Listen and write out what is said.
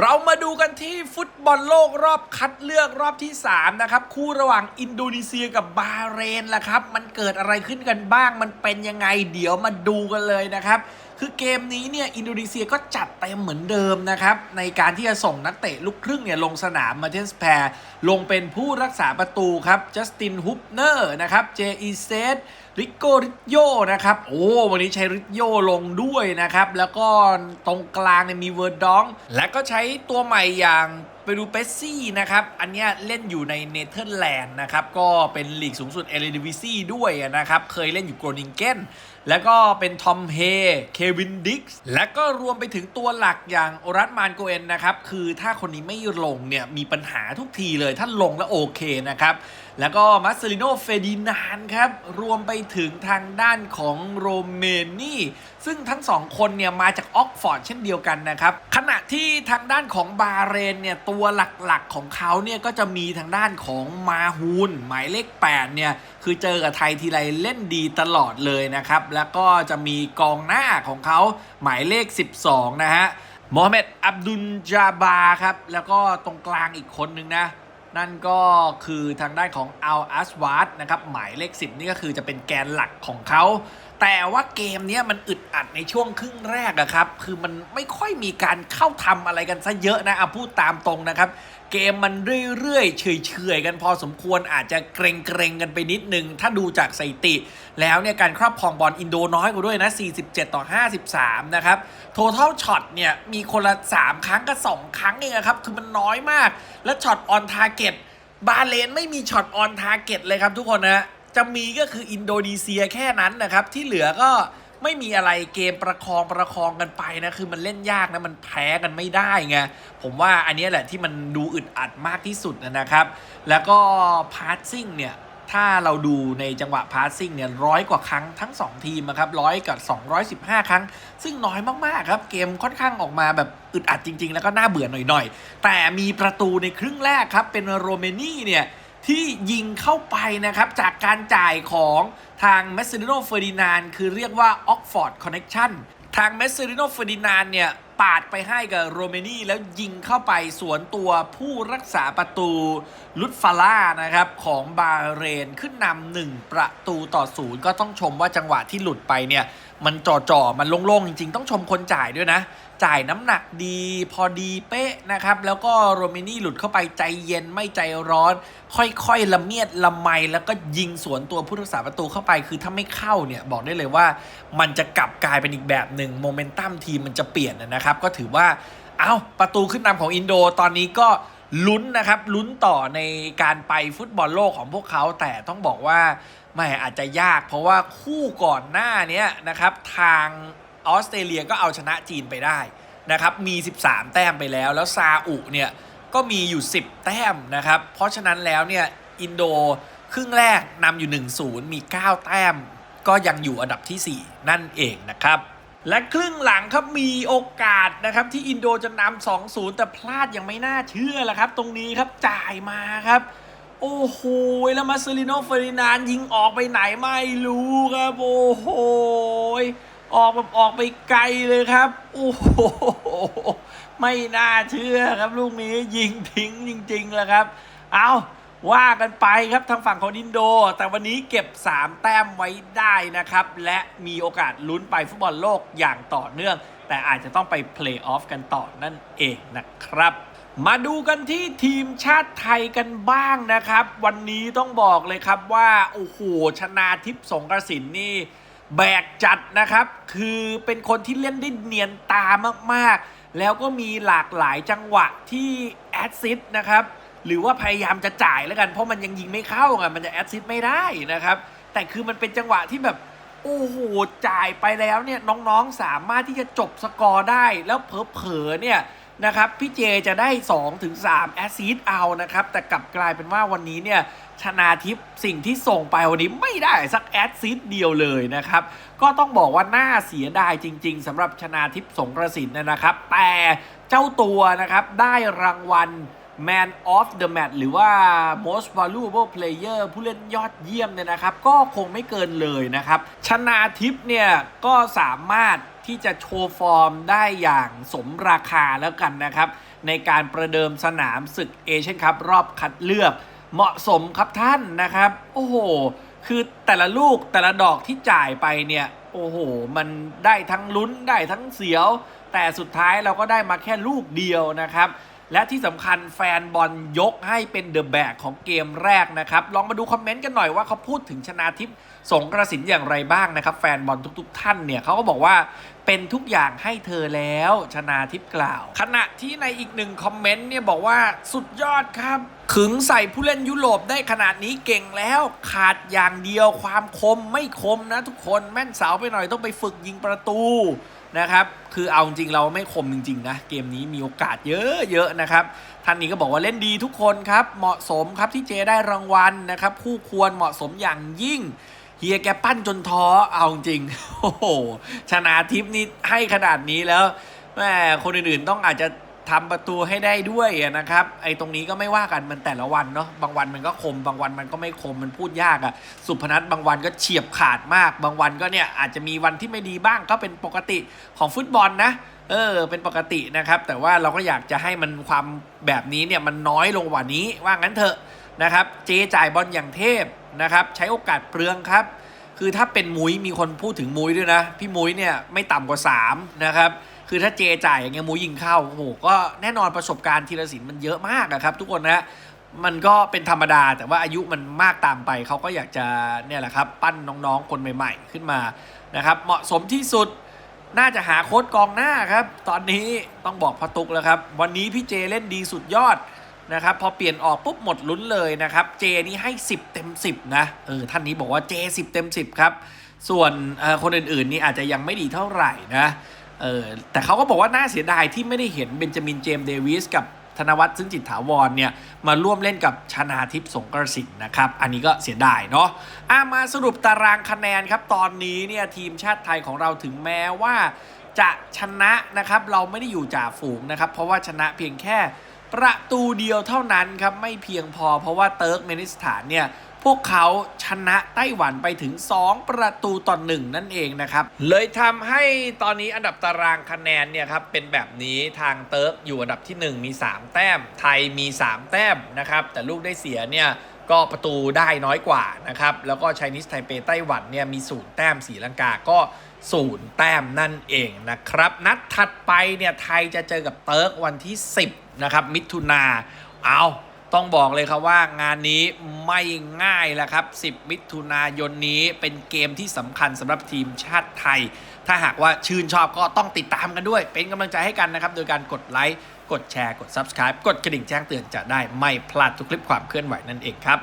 เรามาดูกันที่ฟุตบอลโลกรอบคัดเลือกรอบที่ 3 นะครับ คู่ระหว่างอินโดนีเซียกับบาเรนล่ะครับ มันเกิดอะไรขึ้นกันบ้าง มันเป็นยังไง เดี๋ยวมาดูกันเลยนะครับ คือเกมนี้เนี่ยอินโดนีเซียก็จัดเต็มเหมือนเดิมนะครับ ในการที่จะส่งนักเตะลูกครึ่งเนี่ยลงสนามมาเทนสแพร์ลงเป็นผู้รักษาประตูครับจัสตินฮุปเนอร์นะครับเจอีเซต ริโกริโยนะครับ โอ้วันนี้ใช้ริโยลงด้วยนะครับ แล้วก็ตรงกลางเนี่ยมีเวอร์ดอง และก็ใช้ตัวใหม่อย่างเปรูเปซี่นะครับ อันเนี้ยเล่นอยู่ในเนเธอร์แลนด์นะครับ ก็เป็นลีกสูงสุดเอเลดิวิซี่ด้วยนะครับ เคยเล่นอยู่โกรนิงเกนแล้วก็เป็นทอมเฮ เควินดิกส์ และก็รวมไปถึงตัวหลักอย่างโอรัสมานโกเอนนะครับ คือถ้าคนนี้ไม่ลงเนี่ยมีปัญหาทุกทีเลย ถ้าลงแล้วโอเคนะครับ แล้วก็มัสเซลิโนเฟดินานครับ รวมไปถึงทางด้านของโรเมนี่ ซึ่งทั้งสองคนเนี่ยมาจากออกฟอร์ดเช่นเดียวกันนะครับ ขณะที่ทางด้านของบาเรนเนี่ยตัวหลักๆของเขาเนี่ยก็จะมีทางด้านของมาฮูนหมายเลข8เนี่ยคือเจอกับไทยทีไรเล่นดีตลอดเลยนะครับ แล้วก็จะมีกองหน้าของเขาหมายเลข 12 นะฮะโมฮัมเหม็ดอับดุลจาบาครับ แล้วก็ตรงกลางอีกคนนึงนะ นั่นก็คือทางด้านของอัลอัสวาดนะครับหมายเลข 10 นี่ก็คือจะเป็นแกนหลักของเขา แต่ว่าเกมนี้มันอึดอัดในช่วงครึ่งแรกอะครับ คือมันไม่ค่อยมีการเข้าทำอะไรกันซะเยอะนะเอาพูดตามตรงนะครับ เกมมันเรื่อยๆเฉยๆกันพอสมควรอาจจะเกรงๆกันไปนิดนึง ถ้าดูจากสถิติ แล้วเนี่ยการครอบครองบอลอินโดน้อยกว่าด้วยนะ 47 ต่อ 53 นะครับโท t a l ช็อตเนี่ยมีคนละ 3 ครั้งกับ 2 ครั้งเองอะครับ คือมันน้อยมาก และช็อตออนทาร์เก็ตบาเลนไม่มีช็อตออนทาร์เก็ตเลยครับทุกคนนะ จะมีก็คืออินโดนีเซียแค่นั้นนะครับ ที่เหลือก็ไม่มีอะไรเกมประคองประคองกันไปนะ คือมันเล่นยากนะมันแพ้กันไม่ได้ไงผมว่าอันนี้แหละที่มันดูอึดอัดมากที่สุดนะครับ แล้วก็พาสซิ่งเนี่ยถ้าเราดูในจังหวะพาสซิ่งเนี่ยร้อยกว่าครั้งทั้ง 2 ทีมนะครับร้อยกับ 215 ครั้ง ซึ่งน้อยมาก ๆ ครับ เกมค่อนข้างออกมาแบบอึดอัดจริง ๆ แล้วก็น่าเบื่อหน่อย ๆ แต่มีประตูในครึ่งแรกครับเป็นโรเมนี่เนี่ย ที่ยิงเข้าไปนะครับ จากการจ่ายของทางเมสซิโนเฟอร์ดินานคือเรียกว่าออกฟอร์ดคอนเน t ชันทางเมสซิโนเฟอร์ดินานเนี่ยปาดไปให้กับโรเมนี่แล้วยิงเข้าไปสวนตัวผู้รักษาประตูลุตฟาล่านะครับ ของบาเรนขึ้นนำหนึ่งประตูต่อศูนย์ก็ต้องชมว่าจังหวะที่หลุดไปเนี่ย มันจ่อๆ มันโล่งๆ จริงๆ ต้องชมคนจ่ายด้วยนะ จ่ายน้ำหนักดี พอดีเป๊ะนะครับ แล้วก็โรเมนี่หลุดเข้าไปใจเย็นไม่ใจร้อน ค่อยๆละเมียดละไม แล้วก็ยิงสวนตัวผู้รักษาประตูเข้าไป คือถ้าไม่เข้าเนี่ยบอกได้เลยว่า มันจะกลับกลายเป็นอีกแบบหนึ่งโมเมนตัมทีมมันจะเปลี่ยนนะครับ ก็ถือว่าเอา้าประตูขึ้นนำของอินโดตอนนี้ก็ลุ้นนะครับลุ้นต่อในการไปฟุตบอลโลกของพวกเขา แต่ต้องบอกว่าไม่อาจจะยาก เพราะว่าคู่ก่อนหน้านี้นะครับทาง ออสเตรเลียก็เอาชนะจีนไปได้นะครับมี 13 แต้มไปแล้ว แล้วซาอุเนี่ยก็มีอยู่ 10 แต้มนะครับ เพราะฉะนั้นแล้วเนี่ยอินโดครึ่งแรกนำอยู่ 1-0 มี 9 แต้ม ก็ยังอยู่อันดับที่ 4 นั่นเองนะครับ และครึ่งหลังครับมีโอกาสนะครับที่อินโดจะนำ2-0 แต่พลาดอย่างไม่น่าเชื่อแหละครับ ตรงนี้ครับจ่ายมาครับ โอ้โห แล้วมาเซลิโนเฟอรินานยิงออกไปไหนไม่รู้ครับ โอ้โห ออกแบบออกไปไกลเลยครับ โอ้โห ไม่น่าเชื่อครับ ลูกนี้ยิงทิ้งจริงๆแล้วครับ เอาว่ากันไปครับทางฝั่งของอินโด แต่วันนี้เก็บ 3 แต้มไว้ได้นะครับ และมีโอกาสลุ้นไปฟุตบอลโลกอย่างต่อเนื่อง แต่อาจจะต้องไปเพลย์ออฟกันต่อนั่นเองนะครับมาดูกันที่ทีมชาติไทยกันบ้างนะครับ วันนี้ต้องบอกเลยครับว่า โอ้โหชนาทิพย์สงกระสินนี่ แบกจัดนะครับ คือเป็นคนที่เล่นได้เนียนตามากๆ แล้วก็มีหลากหลายจังหวะที่แอดซิดนะครับ หรือว่าพยายามจะจ่ายแล้วกัน เพราะมันยังยิงไม่เข้าไงมันจะแอดซิดไม่ได้นะครับ แต่คือมันเป็นจังหวะที่แบบโอ้โหจ่ายไปแล้วเนี่ยน้องๆสามารถที่จะจบสกอร์ได้แล้วเผลอๆเนี่ย นะครับพี่เจจะได้ 2-3ถึงแอสซิสเอานะครับ แต่กลับกลายเป็นว่าวันนี้เนี่ยชนาทิพย์สิ่งที่ส่งไปวันนี้ไม่ได้สักแอดซิสเดียวเลยนะครับ ก็ต้องบอกว่าน่าเสียดายจริง ๆสำหรับชนาทิพย์สงกระสินนะครับ แต่เจ้าตัวนะครับได้รางวัล Man of the Match หรือว่า Most Valuable Player ผู้เล่นยอดเยี่ยมเนี่ยนะครับ ก็คงไม่เกินเลยนะครับ ชนาทิพย์เนี่ยก็สามารถ ที่จะโชว์ฟอร์มได้อย่างสมราคาแล้วกันนะครับ ในการประเดิมสนามศึกเอเชียนคัพรอบคัดเลือกเหมาะสมครับท่านนะครับ โอ้โห คือแต่ละลูกแต่ละดอกที่จ่ายไปเนี่ยโอ้โห มันได้ทั้งลุ้นได้ทั้งเสียว แต่สุดท้ายเราก็ได้มาแค่ลูกเดียวนะครับ และที่สำคัญแฟนบอลยกให้เป็นเดอะแบกของเกมแรกนะครับ ลองมาดูคอมเมนต์กันหน่อยว่าเขาพูดถึงชนาทิพย์สงกระสินอย่างไรบ้างนะครับ แฟนบอลทุก ๆ ท่านเนี่ยเขาก็บอกว่า เป็นทุกอย่างให้เธอแล้วชนาทิพย์กล่าว ขณะที่ในอีกหนึ่งคอมเมนต์เนี่ยบอกว่าสุดยอดครับขึงใส่ผู้เล่นยุโรปได้ขนาดนี้เก่งแล้วขาดอย่างเดียวความคมไม่คมนะทุกคนแม่นเสาไปหน่อยต้องไปฝึกยิงประตูนะครับ คือเอาจริงเราไม่คมจริง ๆ นะ เกมนี้มีโอกาสเยอะ ๆ นะครับ ท่านนี้ก็บอกว่าเล่นดีทุกคนครับ เหมาะสมครับที่เจได้รางวัลนะครับ คู่ควรเหมาะสมอย่างยิ่ง เฮียแกปั้นจนท้อเอาจริง โอ้โห ชนะทิพนี่ให้ขนาดนี้แล้วแม่คนอื่นๆต้องอาจจะทำประตูให้ได้ด้วยนะครับ ไอ้ตรงนี้ก็ไม่ว่ากันมันแต่ละวันเนาะบางวันมันก็คม บางวันมันก็ไม่คมมันพูดยากอะสุพนัทบางวันก็เฉียบขาดมาก บางวันก็เนี่ยอาจจะมีวันที่ไม่ดีบ้างก็เป็นปกติของฟุตบอลนะเออเป็นปกตินะครับ แต่ว่าเราก็อยากจะให้มันความแบบนี้เนี่ยมันน้อยลงกว่านี้ว่างั้นเถอะนะครับ เจจ่ายบอลอย่างเทพ นะครับ ใช้โอกาสเปลืองครับ คือถ้าเป็นมุ้ยมีคนพูดถึงมุ้ยด้วยนะ พี่มุ้ยเนี่ยไม่ต่ำกว่า 3 นะครับ คือถ้าเจจ่ายอย่างเงี้ยมุ้ยยิงเข้าโอ้โหก็แน่นอนประสบการณ์ธีรศิลป์มันเยอะมากนะครับ ทุกคนนะมันก็เป็นธรรมดาแต่ว่าอายุมันมากตามไปเขาก็อยากจะเนี่ยแหละครับ ปั้นน้องๆคนใหม่ ๆ ขึ้นมานะครับ เหมาะสมที่สุดน่าจะหาโค้ดกองหน้าครับ ตอนนี้ต้องบอกพอตุกแล้วครับ วันนี้พี่เจเล่นดีสุดยอด นะครับพอเปลี่ยนออกปุ๊บหมดลุ้นเลยนะครับเจนี่ให้ 10 เต็ม 10 นะเออท่านนี้บอกว่าเจ10 เต็ม 10 ครับ ส่วนคนอื่นๆนี่อาจจะยังไม่ดีเท่าไหร่นะเออแต่เขาก็บอกว่าน่าเสียดายที่ไม่ได้เห็นเบนจามินเจมส์เดวิสกับธนวัฒน์ซึ่งจิตถาวรเนี่ยมาร่วมเล่นกับชนาทิพย์สงกระสินนะครับ อันนี้ก็เสียดายเนาะอะมาสรุปตารางคะแนนครับ ตอนนี้เนี่ยทีมชาติไทยของเราถึงแม้ว่าจะชนะนะครับ เราไม่ได้อยู่จ่าฝูงนะครับ เพราะว่าชนะเพียงแค่ ประตูเดียวเท่านั้นครับไม่เพียงพอเพราะว่าเติร์กเมนิสถานเนี่ยพวกเขาชนะไต้หวันไปถึง 2 ประตูต่อหนึ่งนั่นเองนะครับ เลยทำให้ตอนนี้อันดับตารางคะแนนเนี่ยครับเป็นแบบนี้ทางเติร์กอยู่อันดับที่ 1 มี 3 แต้ม ไทยมี 3 แต้มนะครับแต่ลูกได้เสียเนี่ย ก็ประตูได้น้อยกว่านะครับ แล้วก็ไชนีสไทเปไต้หวันเนี่ยมีศูนย์แต้มสีลังกาก็ศูนย์แต้มนั่นเองนะครับ นัดถัดไปเนี่ยไทยจะเจอกับเติร์กวันที่ 10 นะครับ มิถุนาเอาต้องบอกเลยครับว่างานนี้ไม่ง่ายแล้วครับ 10 มิถุนายนนี้เป็นเกมที่สำคัญสำหรับทีมชาติไทย ถ้าหากว่าชื่นชอบก็ต้องติดตามกันด้วย เป็นกำลังใจให้กันนะครับ โดยการกดไลค์ กดแชร์ กด Subscribe กดกระดิ่งแจ้งเตือนจะได้ไม่พลาดทุกคลิปความเคลื่อนไหวนั่นเองครับ